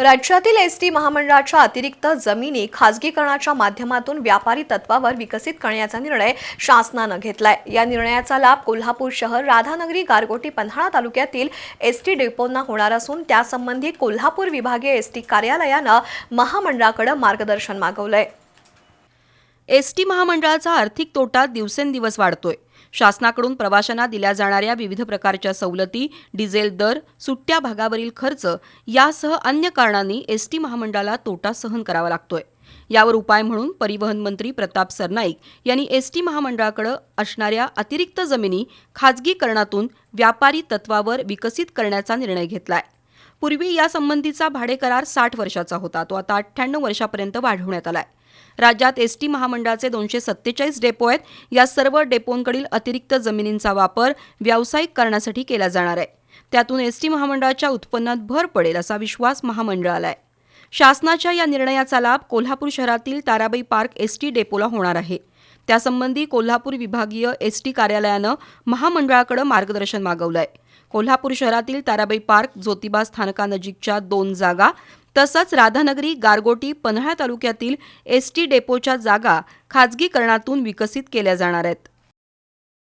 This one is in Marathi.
राज्यातील एस टी महामंडळाच्या अतिरिक्त जमिनी खासगीकरणाच्या माध्यमातून व्यापारी तत्वावर विकसित करण्याचा निर्णय शासनानं घेतलाय. या निर्णयाचा लाभ कोल्हापूर शहर राधानगरी गारगोटी पन्हाळा तालुक्यातील एस टी डेपोंना होणार असून त्यासंबंधी कोल्हापूर विभागीय एस टी कार्यालयानं महामंडळाकडे मार्गदर्शन मागवलंय. एस टी महामंडळाचा आर्थिक तोटा दिवसेंदिवस वाढतोय. शासनाकडून प्रवाशांना दिल्या जाणाऱ्या विविध प्रकारच्या सवलती डिझेल दर सुट्ट्या भागावरील खर्च यासह अन्य कारणांनी एस टी महामंडळाला तोटा सहन करावा लागतोय. यावर उपाय म्हणून परिवहन मंत्री प्रताप सरनाईक यांनी एस टी महामंडळाकडे असणाऱ्या अतिरिक्त जमिनी खाजगीकरणातून व्यापारी तत्वावर विकसित करण्याचा निर्णय घेतलाय. पूर्वी यासंबंधीचा भाडे करार साठ वर्षाचा होता. तो आता अठ्ठ्याण्णव वर्षापर्यंत वाढवण्यात आलाय. राज्यात एस टी महामंडळाचे दोनशे सत्तेचाळीस डेपो आहेत. या सर्व डेपोंकडील अतिरिक्त जमिनींचा वापर व्यावसायिक करण्यासाठी केला जाणार आहे. त्यातून एस टी महामंडळाच्या उत्पन्नात भर पडेल असा विश्वास महामंडळाला आहे. शासनाच्या या निर्णयाचा लाभ कोल्हापूर शहरातील ताराबाई पार्क एस टी डेपोला होणार आहे. त्यासंबंधी कोल्हापूर विभागीय एस टी कार्यालयानं महामंडळाकडे मार्गदर्शन मागवलं आहे कोल्हापूर शहरातील ताराबाई पार्क ज्योतिबा स्थानकानजीकच्या दोन जागा तसंच राधानगरी गारगोटी पन्हाळा तालुक्यातील एस टी डेपोच्या जागा खाजगीकरणातून विकसित केल्या जाणार आहेत.